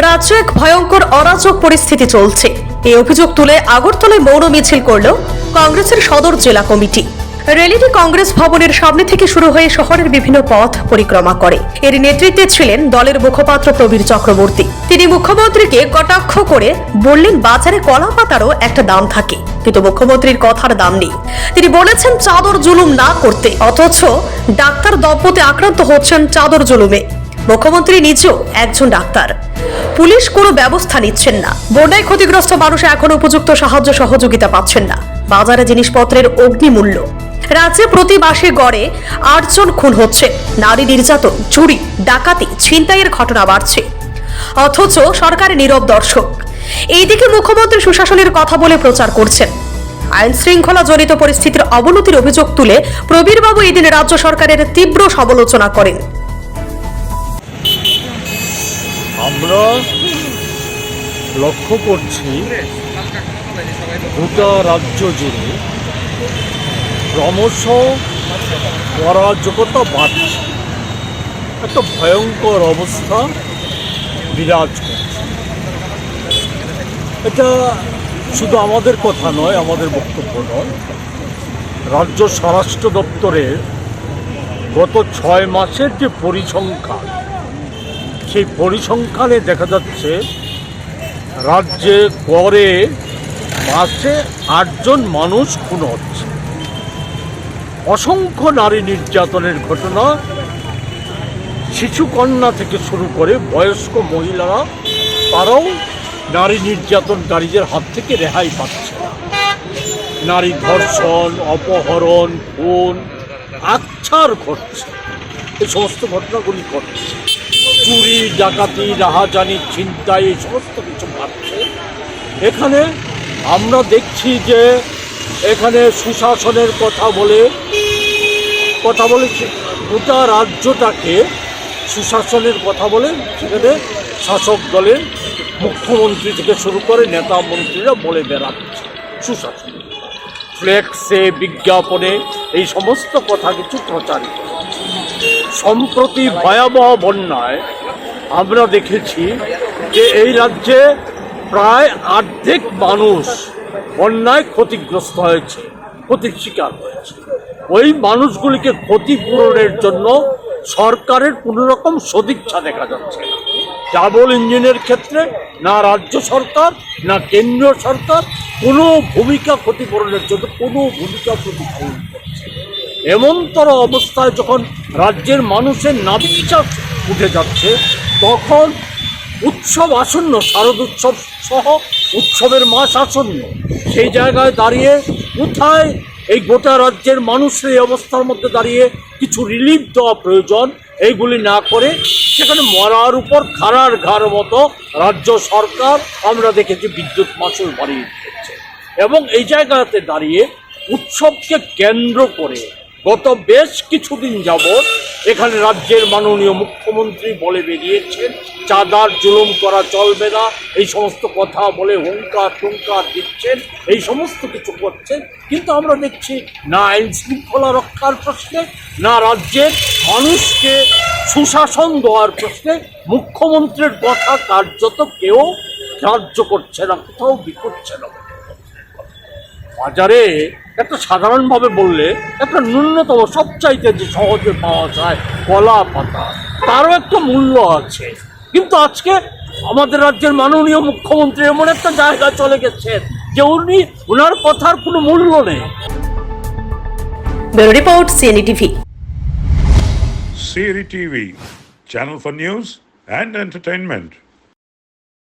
রাজ্যে এক ভয়ঙ্কর অরাজক পরিস্থিতি চলছে। এই অভিযোগ তুলে আগরতলায় মৌন মিছিল করল কংগ্রেসের সদর জেলা কমিটি। র্যালিটি কংগ্রেস ভবনের সামনে থেকে শুরু হয়ে শহরের বিভিন্ন পথ পরিক্রমা করে। এর নেতৃত্বে ছিলেন দলের মুখপাত্র প্রবীর চক্রবর্তী। তিনি মুখ্যমন্ত্রীকে কটাক্ষ করে বললেন, বাজারে কলা পাতারও একটা দাম থাকে। কিন্তু মুখ্যমন্ত্রীর কথার দাম নেই। তিনি বলেছেন, চাদর জুলুম না করতে, অথচ ডাক্তার দম্পতি আক্রান্ত হচ্ছেন চাদর জুলুমে। মুখ্যমন্ত্রী নিজেও একজন ডাক্তার। পুলিশ কোনো ব্যবস্থা নিচ্ছেন না। বন্যায় ক্ষতিগ্রস্ত মানুষ এখন উপযুক্ত সাহায্য সহযোগিতা পাচ্ছেন না। বাজারে জিনিসপত্রের অগ্নিমূল্য। রাজ্যে প্রতি মাসে গড়ে আটজন খুন হচ্ছে। নারী নির্যাতন, চুরি, ডাকাতি, ছিনতাইয়ের ঘটনা বাড়ছে। অথচ সরকারের নীরব দর্শক। এইদিকে মুখ্যমন্ত্রী সুশাসনের কথা বলে প্রচার করছেন। আইন শৃঙ্খলা জনিত পরিস্থিতির অবনতির অভিযোগ তুলে প্রবীরবাবু এদিন রাজ্য সরকারের তীব্র সমালোচনা করেন। আমরা লক্ষ্য করছি গোটা রাজ্য জুড়ে ক্রমশ অরাজকতা বাড়ছে। একটা ভয়ঙ্কর অবস্থা বিরাজ করছে। এটা শুধু আমাদের কথা নয়, আমাদের বক্তব্য নয়। রাজ্য স্বরাষ্ট্র দপ্তরের গত ছয় মাসের যে পরিসংখ্যান সেই পরিসংখ্যানে দেখা যাচ্ছে, রাজ্যে গড়ে মাসে আটজন মানুষ খুন হচ্ছে। অসংখ্য নারী নির্যাতনের ঘটনা, শিশুকন্যা থেকে শুরু করে বয়স্ক মহিলারা, তারাও নারী নির্যাতনকারীদের হাত থেকে রেহাই পাচ্ছে নারী ধর্ষণ, অপহরণ, খুন, আচ্ছার ঘটছে। এই সমস্ত ঘটনাগুলি ঘটছে। চুরি, ডাকাতি, রাহাজানি, ছিনতাই, এই সমস্ত কিছু ঘটছে এখানে আমরা দেখছি যে এখানে সুশাসনের কথা বলে কথা বলে সে- গোটা রাজ্যটাকে সুশাসনের কথা বলে, সেখানে শাসক দলের মুখ্যমন্ত্রী থেকে শুরু করে নেতা মন্ত্রীরা বলে বেড়াচ্ছে সুশাসন ফ্লেক্সে, বিজ্ঞাপনে এই সমস্ত কথা কিছু প্রচারিত। সম্প্রতি ভয়াবহ বন্যায় আমরা দেখেছি যে এই রাজ্যে প্রায় অর্ধেক মানুষ বন্যায় ক্ষতিগ্রস্ত হয়েছে, ক্ষতির শিকার হয়েছে ওই মানুষগুলিকে ক্ষতিপূরণের জন্য সরকারের কোনো রকম সদিচ্ছা দেখা যাচ্ছে না ডাবল ইঞ্জিনের ক্ষেত্রে, না রাজ্য সরকার, না কেন্দ্রীয় সরকার কোনো ভূমিকা ক্ষতিপূরণের জন্য কোনো ভূমিকা প্রতিফলন করছে। এমনতর অবস্থায় যখন রাজ্যের মানুষের নাবিচার উঠে যাচ্ছে তখন উৎসব আসন্ন, শারদ উৎসব সহ উৎসবের মাস আসন্ন। সেই জায়গায় দাঁড়িয়ে কোথায় এই গোটা রাজ্যের মানুষের এই অবস্থার মধ্যে দাঁড়িয়ে কিছু রিলিফ দেওয়া প্রয়োজন, এইগুলি না করে সেখানে মরার উপর খাড়ার ঘাড় মতো রাজ্য সরকার, আমরা দেখেছি বিদ্যুৎ মাসুল বাড়িয়ে দিচ্ছে এবং এই জায়গাতে দাঁড়িয়ে উৎসবকে কেন্দ্র করে গত বেশ কিছুদিন যাবৎ এখানে রাজ্যের মাননীয় মুখ্যমন্ত্রী বলে বেরিয়েছেন, চাঁদার জুলুম করা চলবে না, এই সমস্ত কথা বলে হুঙ্কার টুঙ্কার দিচ্ছেন, এই সমস্ত কিছু করছেন, কিন্তু আমরা দেখছি না আইন শৃঙ্খলা রক্ষার প্রশ্নে, না রাজ্যের মানুষকে সুশাসন দেওয়ার প্রশ্নে, মুখ্যমন্ত্রীর কথা কার্যত কেউ গ্রাহ্য করছে না, কোথাও বিকোচ্ছে না। বাজারে একটা সাধারণভাবে বললে একটা ন্যূনতম সবচাইতে যে সহজে পাওয়া যায় কলা পাতা তারও একটা মূল্য আছে। কিন্তু আজকে আমাদের রাজ্যের মাননীয় মুখ্যমন্ত্রী এমন একটা জায়গায় চলে গেছেন যে উনি ওনার কথার কোনো মূল্য নেই। Bureau report CNE TV. Siri TV, channel for news and entertainment.